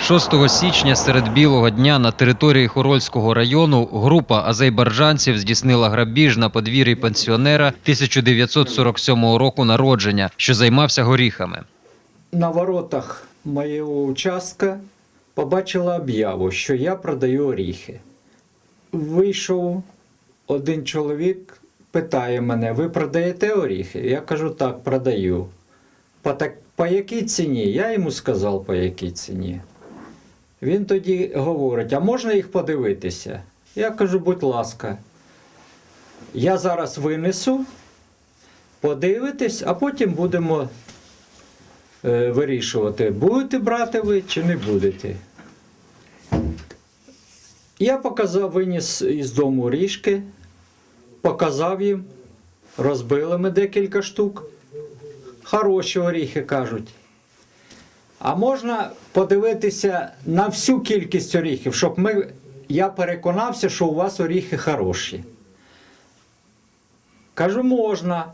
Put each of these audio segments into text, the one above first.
6 січня серед білого дня на території Хорольського району група азербайджанців здійснила грабіж на подвір'ї пенсіонера 1947 року народження, що займався горіхами. на воротах моєго участка побачила об'яву, що я продаю оріхи. Вийшов один чоловік, питає мене: ви продаєте оріхи? Я кажу, так, продаю. По, так, по якій ціні? Я йому сказав, по якій ціні. Він тоді говорить: а можна їх подивитися? Я кажу, будь ласка, я зараз винесу, подивитесь, а потім будемо е, вирішувати, будете брати ви чи не будете. Я показав, виніс із дому ріжки, показав їм, розбили ми декілька штук. Хороші оріхи кажуть. А можна подивитися на всю кількість оріхів, щоб ми, я переконався, що у вас оріхи хороші. Кажу, можна.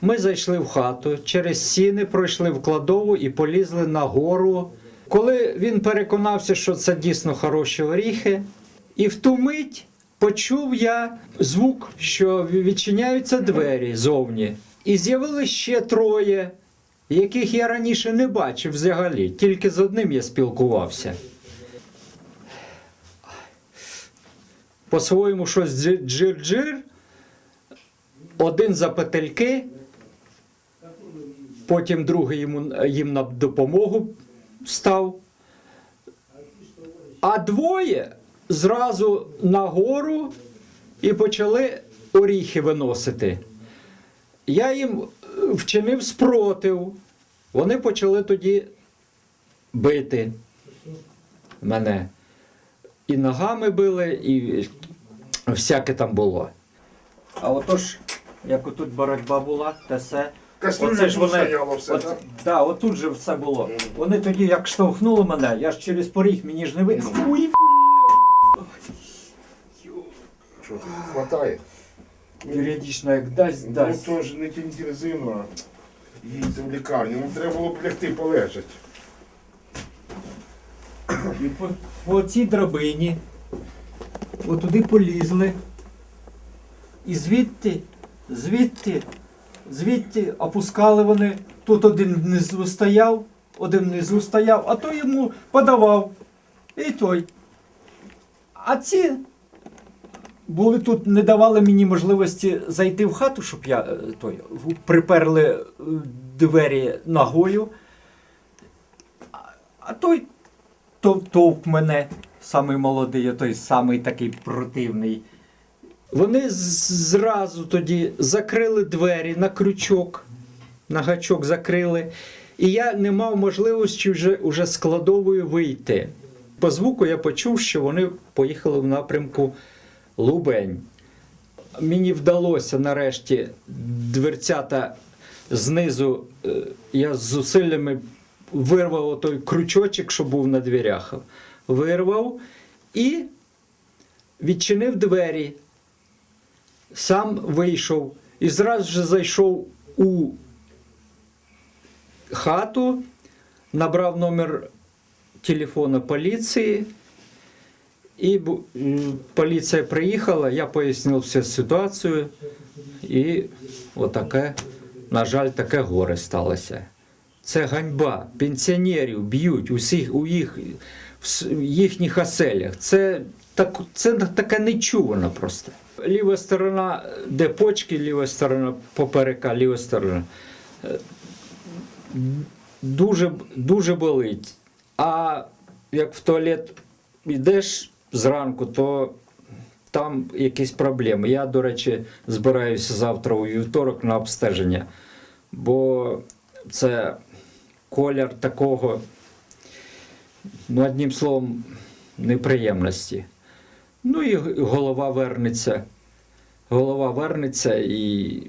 Ми зайшли в хату, через сіни пройшли в кладову і полізли на гору. Коли він переконався, що це дійсно хороші оріхи, і в ту мить почув я звук, що відчиняються двері зовні. І з'явилось ще троє, яких я раніше не бачив взагалі, тільки з одним я спілкувався. По-своєму щось джир-джир, один за петельки, потім другий йому, їм на допомогу став. А двоє зразу нагору і почали оріхи виносити. Я їм вчинив спротив. Вони почали тоді бити мене. І ногами били, і всяке там було. А отож, як отут боротьба була, те все. Оце ж вони- все, От, так? да, отут же все було. Вони тоді як штовхнули мене, я ж через поріг мені ж не. Ой, Що хватає? Періодично як дасть, Ну дасть. то ж не а їдьте в лікарню. Ну треба було б лягти полежати. І по, по цій драбині отуди полізли. І звідти, звідти, звідти опускали вони. Тут один внизу стояв, один внизу стояв, а той йому подавав. І той. А ці були тут, не давали мені можливості зайти в хату, щоб я е, той, приперли е, двері ногою. А, той тов- товк мене, самий молодий, той самий такий противний. Вони зразу тоді закрили двері на крючок, на гачок закрили, і я не мав можливості вже, уже з вийти. По звуку я почув, що вони поїхали в напрямку Лубень. Мені вдалося нарешті дверцята знизу, е, я з зусиллями вирвав той крючочок, що був на дверях. Вирвав і відчинив двері. Сам вийшов і зразу ж зайшов у хату, набрав номер телефону поліції. М, поліція приїхала, я пояснив всю ситуацію, і отаке, на жаль, таке горе сталося. Це ганьба. Пенсіонерів б'ють усіх у їх, в їхніх оселях. Це, так, це таке нечувано просто. Ліва сторона, де почки, ліва сторона поперека, ліва сторона. Е, Дуже, дуже болить. А як в туалет йдеш зранку, то там якісь проблеми. Я, до речі, збираюся завтра у вівторок на обстеження, бо це колір такого, ну, одним словом, неприємності. Ну і голова вернеться. Голова вернеться і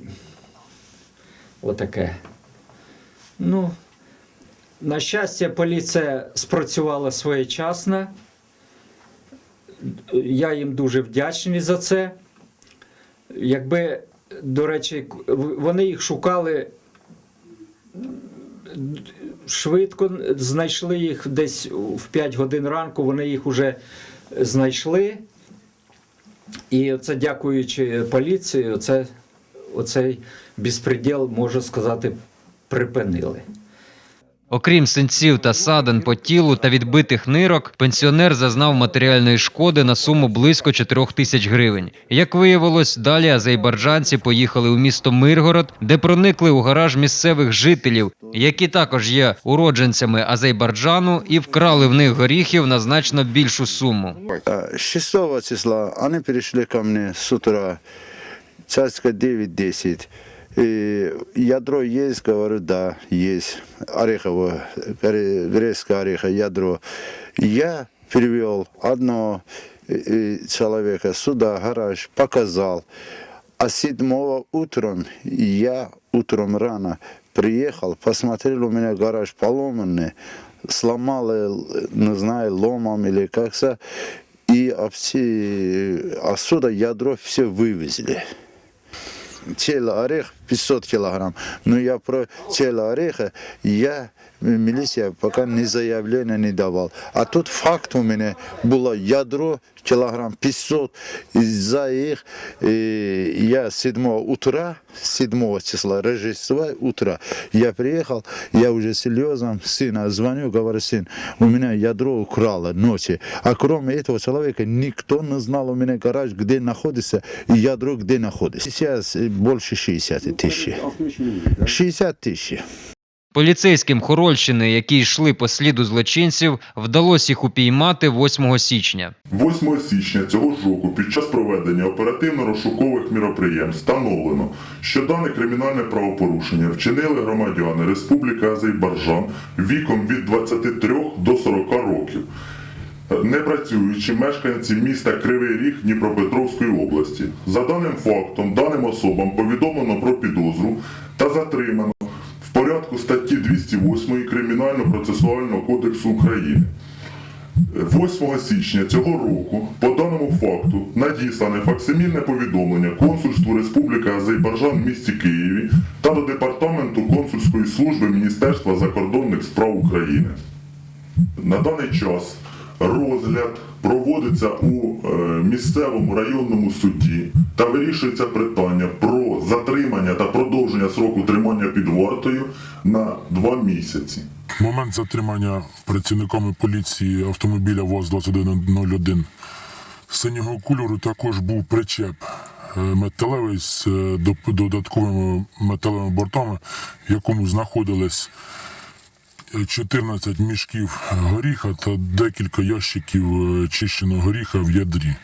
отаке. Ну, на щастя, поліція спрацювала своєчасно. Я їм дуже вдячний за це. Якби, до речі, вони їх шукали швидко знайшли їх десь в 5 годин ранку, вони їх вже знайшли. І це дякуючи поліції, оце, оцей безпреділ, можу сказати, припинили. Окрім синців та садин по тілу та відбитих нирок, пенсіонер зазнав матеріальної шкоди на суму близько 4 тисяч гривень. Як виявилось, далі азербайджанці поїхали у місто Миргород, де проникли у гараж місцевих жителів, які також є уродженцями Азербайджану, і вкрали в них горіхів на значно більшу суму. А, 6 числа они перешли ко мне с утра, часика 9-10. И ядро есть, говорю, да, есть. Орехово, горе- грецкое ореха, ядро. Я перевел одного э, человека сюда, гараж, показал. А седьмого утром я утром рано приехал, посмотрел, у меня гараж поломанный, сломал, э, не знаю, ломом или как-то, и все, отсюда ядро все вывезли. Тело орех 500 килограмм. Но я про тело ореха, я, милиция пока ни заявления не давал. А тут факт у меня было ядро килограмм 500. Из-за их э, я 7 утра, 7 числа Рождества утра, я приехал, я уже серьезно сына звоню, говорю, сын, у меня ядро украло ночью. А кроме этого человека никто не знал у меня гараж, где находится, и ядро где находится. Сейчас э, больше 60 тысяч. 60 тысяч. Поліцейським Хорольщини, які йшли по сліду злочинців, вдалося їх упіймати 8 січня. 8 січня цього ж року під час проведення оперативно-розшукових міроприємств встановлено, що дане кримінальне правопорушення вчинили громадяни Республіки Азербайджан віком від 23 до 40 років, не працюючи мешканці міста Кривий Ріг Дніпропетровської області. За даним фактом, даним особам повідомлено про підозру та затримано в порядку статті 208 Кримінально-процесуального кодексу України. 8 січня цього року по даному факту надіслане факсимільне повідомлення Консульству Республіки Азербайджан в місті Києві та до Департаменту консульської служби Міністерства закордонних справ України. На даний час розгляд проводиться у е, місцевому районному суді та вирішується питання про затримання та продовження сроку тримання під вартою на два місяці. Момент затримання працівниками поліції автомобіля ВАЗ-2101 синього кольору також був причеп е, металевий з е, додатковими металевими бортами, в якому знаходились 14 мішків горіха та декілька ящиків е, чищеного горіха в ядрі.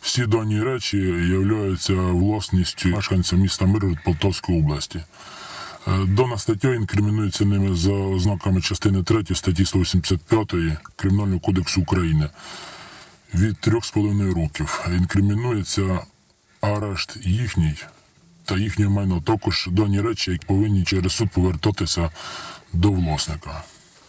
Всі дані речі являються власністю мешканця міста Миргород Полтавської області. Е, Дана стаття інкримінується ними за ознаками частини 3 статті 185 Кримінального кодексу України від 3,5 років. Інкримінується арешт їхній та їхнє майно. Також дані речі, які повинні через суд повертатися до власника.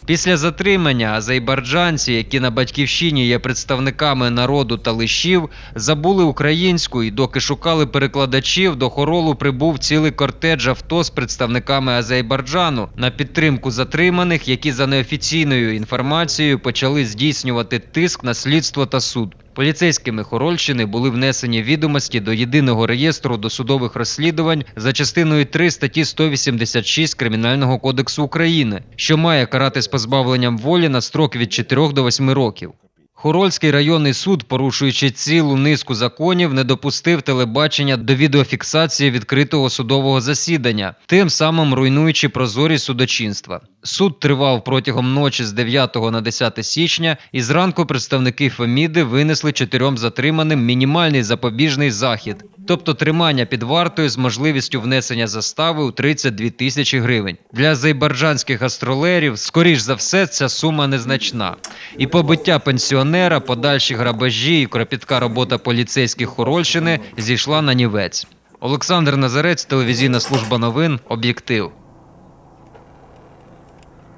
Після затримання азербайджанці, які на батьківщині є представниками народу та лишів, забули українську і доки шукали перекладачів, до хоролу прибув цілий кортедж авто з представниками Азербайджану на підтримку затриманих, які за неофіційною інформацією почали здійснювати тиск на слідство та суд. Поліцейськими Хорольщини були внесені відомості до єдиного реєстру досудових розслідувань за частиною 3 статті 186 Кримінального кодексу України, що має карати з позбавленням волі на строк від 4 до 8 років. Хорольський районний суд, порушуючи цілу низку законів, не допустив телебачення до відеофіксації відкритого судового засідання, тим самим руйнуючи прозорість судочинства. Суд тривав протягом ночі з 9 на 10 січня, і зранку представники Феміди винесли чотирьом затриманим мінімальний запобіжний захід, тобто тримання під вартою з можливістю внесення застави у 32 тисячі гривень. Для азербайджанських гастролерів, скоріш за все, ця сума незначна. І побиття пенсіонера, подальші грабежі і кропітка робота поліцейських Хорольщини зійшла на нівець. Олександр Назарець, телевізійна служба новин, об'єктив.